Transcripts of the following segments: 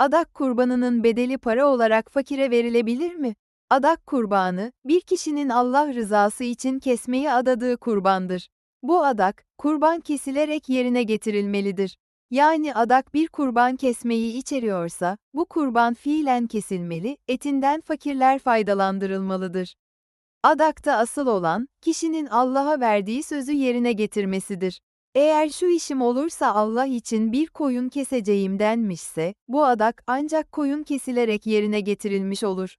Adak kurbanının bedeli para olarak fakire verilebilir mi? Adak kurbanı, bir kişinin Allah rızası için kesmeyi adadığı kurbandır. Bu adak, kurban kesilerek yerine getirilmelidir. Yani adak bir kurban kesmeyi içeriyorsa, bu kurban fiilen kesilmeli, etinden fakirler faydalandırılmalıdır. Adakta asıl olan, kişinin Allah'a verdiği sözü yerine getirmesidir. Eğer şu işim olursa Allah için bir koyun keseceğim denmişse, bu adak ancak koyun kesilerek yerine getirilmiş olur.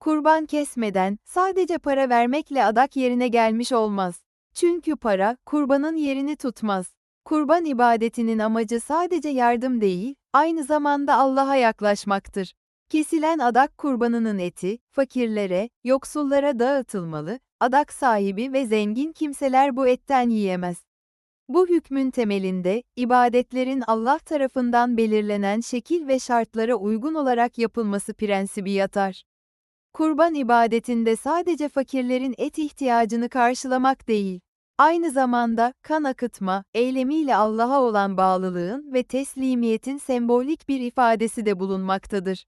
Kurban kesmeden, sadece para vermekle adak yerine gelmiş olmaz. Çünkü para, kurbanın yerini tutmaz. Kurban ibadetinin amacı sadece yardım değil, aynı zamanda Allah'a yaklaşmaktır. Kesilen adak kurbanının eti, fakirlere, yoksullara dağıtılmalı, adak sahibi ve zengin kimseler bu etten yiyemez. Bu hükmün temelinde, ibadetlerin Allah tarafından belirlenen şekil ve şartlara uygun olarak yapılması prensibi yatar. Kurban ibadetinde sadece fakirlerin et ihtiyacını karşılamak değil, aynı zamanda kan akıtma, eylemiyle Allah'a olan bağlılığın ve teslimiyetin sembolik bir ifadesi de bulunmaktadır.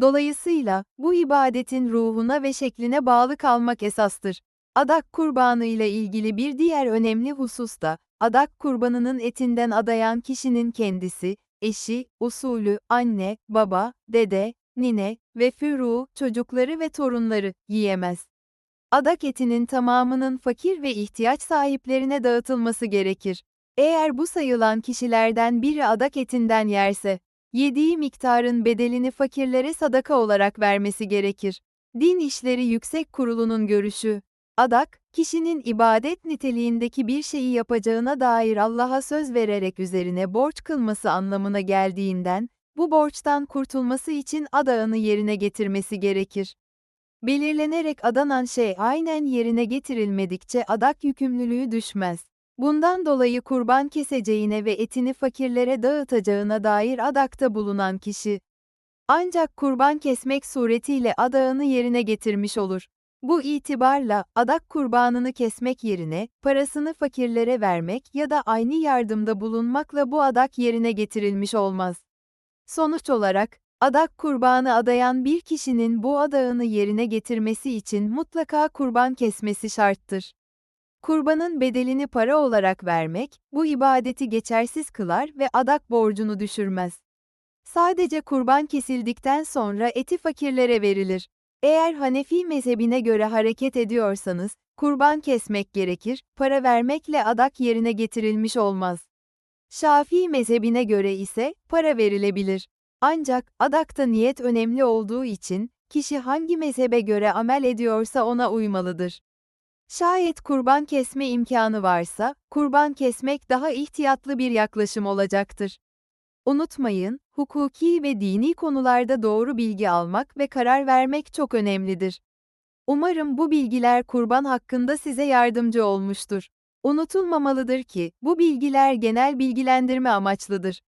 Dolayısıyla, bu ibadetin ruhuna ve şekline bağlı kalmak esastır. Adak kurbanı ile ilgili bir diğer önemli husus da, adak kurbanının etinden adayan kişinin kendisi, eşi, usulü, anne, baba, dede, nine ve furu, çocukları ve torunları yiyemez. Adak etinin tamamının fakir ve ihtiyaç sahiplerine dağıtılması gerekir. Eğer bu sayılan kişilerden biri adak etinden yerse, yediği miktarın bedelini fakirlere sadaka olarak vermesi gerekir. Din İşleri Yüksek Kurulu'nun görüşü, adak, kişinin ibadet niteliğindeki bir şeyi yapacağına dair Allah'a söz vererek üzerine borç kılması anlamına geldiğinden, bu borçtan kurtulması için adağını yerine getirmesi gerekir. Belirlenerek adanan şey aynen yerine getirilmedikçe adak yükümlülüğü düşmez. Bundan dolayı kurban keseceğine ve etini fakirlere dağıtacağına dair adakta bulunan kişi, ancak kurban kesmek suretiyle adağını yerine getirmiş olur. Bu itibarla, adak kurbanını kesmek yerine, parasını fakirlere vermek ya da aynı yardımda bulunmakla bu adak yerine getirilmiş olmaz. Sonuç olarak, adak kurbanı adayan bir kişinin bu adağını yerine getirmesi için mutlaka kurban kesmesi şarttır. Kurbanın bedelini para olarak vermek, bu ibadeti geçersiz kılar ve adak borcunu düşürmez. Sadece kurban kesildikten sonra eti fakirlere verilir. Eğer Hanefi mezhebine göre hareket ediyorsanız, kurban kesmek gerekir, para vermekle adak yerine getirilmiş olmaz. Şafii mezhebine göre ise para verilebilir. Ancak adakta niyet önemli olduğu için kişi hangi mezhebe göre amel ediyorsa ona uymalıdır. Şayet kurban kesme imkanı varsa, kurban kesmek daha ihtiyatlı bir yaklaşım olacaktır. Unutmayın, hukuki ve dini konularda doğru bilgi almak ve karar vermek çok önemlidir. Umarım bu bilgiler kurban hakkında size yardımcı olmuştur. Unutulmamalıdır ki, bu bilgiler genel bilgilendirme amaçlıdır.